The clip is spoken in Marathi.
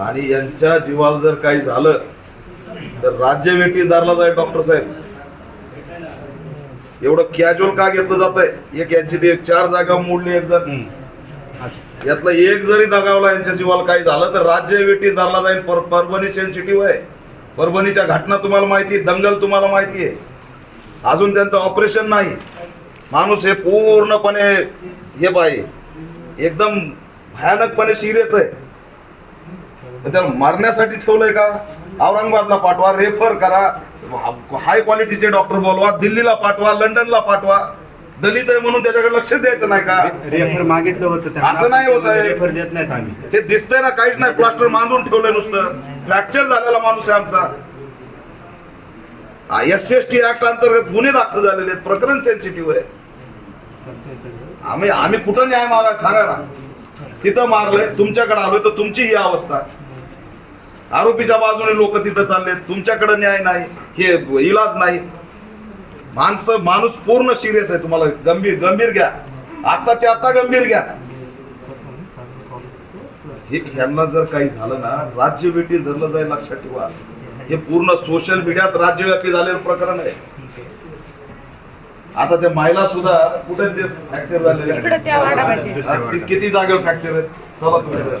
आणि यांच्या जीवाला जर काही झालं तर राज्य वेटीदारला जाईल डॉक्टर साहेब. एवढं कॅज्युअल का घेतलं जात आहे एक यांची ती एक चार जागा मोडली एक जण. यातला एक जरी दगावला यांच्या जीवाला काही झालं तर राज्य वेटीदारला जाईल. पर परभणी सेन्सिटिव्ह आहे. परभणीच्या घटना तुम्हाला माहिती दंगल तुम्हाला माहिती आहे. अजून त्यांचं ऑपरेशन नाही. माणूस हे पूर्णपणे हे पाहिजे एकदम भयानकपणे सिरियस आहे. त्याला मारण्यासाठी ठेवलंय का? औरंगाबादला पाठवा रेफर करा. हाय क्वालिटीचे डॉक्टर बोलवा दिल्लीला पाठवा लंडनला पाठवा. दलित आहे म्हणून त्याच्याकडे लक्ष द्यायचं नाही का? रेफर मागितलं होतं. असं नाही हो साहेब. रेफर देत नाहीत आम्ही. हे दिसतंय ना काहीच नाही. प्लास्टर बांधून ठेवलंय नुसतं. फ्रॅक्चर झालेला माणूस आहे आमचा. एस एस टी ऍक्ट अंतर्गत गुन्हे दाखल झालेले आहेत. प्रकरण सेन्सिटिव्ह आहे. आम्ही आम्ही कुठं न्याय मागा सांगा ना? तिथं मारलंय तुमच्याकडे आलोय तर तुमची ही अवस्था. आरोपीच्या बाजूने लोक तिथं चालले तुमच्याकडे न्याय नाही हे इलाज नाही. माणसं माणूस पूर्ण सिरियस आहे तुम्हाला. गंभीर गंभीर घ्या. आत्ताचे आता गंभीर घ्या. हे ह्यांना जर काही झालं ना राज्य धरलं जाईल लक्षात ठेवा. हे पूर्ण सोशल मीडियात राज्यव्यापी झालेलं प्रकरण आहे. आता त्या महिला सुद्धा कुठे ते फ्रॅक्चर झालेले. किती जागेवर फ्रॅक्चर आहेत? चला तुम्ही.